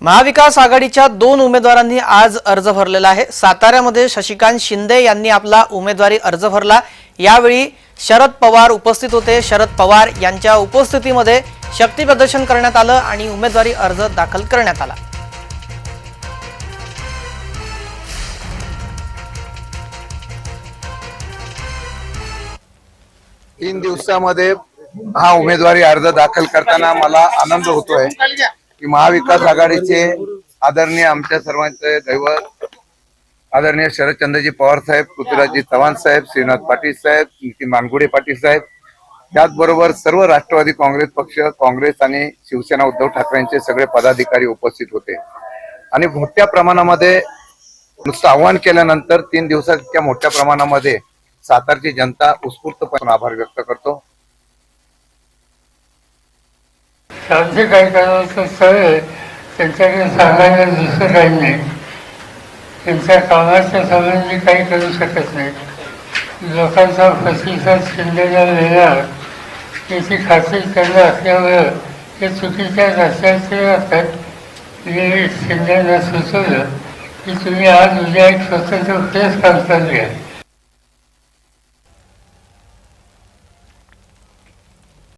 महाविकास आघाडीच्या दोन उमेदवारांनी आज अर्ज भरलेला आहे. साताऱ्यामध्ये शशिकांत शिंदे यांनी आपला उमेदवारी अर्ज भरला. यावेळी शरद पवार उपस्थित होते. शरद पवार यांच्या उपस्थितीमध्ये शक्ती प्रदर्शन करण्यात आलं आणि उमेदवारी अर्ज दाखल करण्यात आला. तीन दिवसामध्ये हा उमेदवारी अर्ज दाखल करताना मला आनंद होतोय. की महाविकास आघाडीचे आदरणीय आमच्या सर्वांचे दैवत आदरणीय शरदचंद्रजी पवार साहेब पृथ्वीराजजी चव्हाण साहेब श्रीनाथ पाटील साहेब नितीन मानगुडे पाटील साहेब त्याचबरोबर सर्व राष्ट्रवादी काँग्रेस पक्ष काँग्रेस आणि शिवसेना उद्धव ठाकरेंचे सगळे पदाधिकारी उपस्थित होते. आणि मोठ्या प्रमाणामध्ये नुसतं आव्हान केल्यानंतर तीन दिवसात इतक्या मोठ्या प्रमाणामध्ये सातारची जनता उत्स्फूर्तपणे आभार व्यक्त करतो. आमचे काही करायचं स्थळ आहे त्यांच्याकडे सांगायला दुसरं काही नाही. त्यांच्या कामाच्या संबंधी काही करू शकत नाही. लोकांचा प्रतिसाद शिंदेला मिळणार याची खात्री करणं असल्यामुळं हे चुकीच्या रस्त्याचे असतात. मी शिंदेला सुचवलं की तुम्ही आज उद्या एक स्वतंत्र प्रेस कॉन्फरन्स घ्या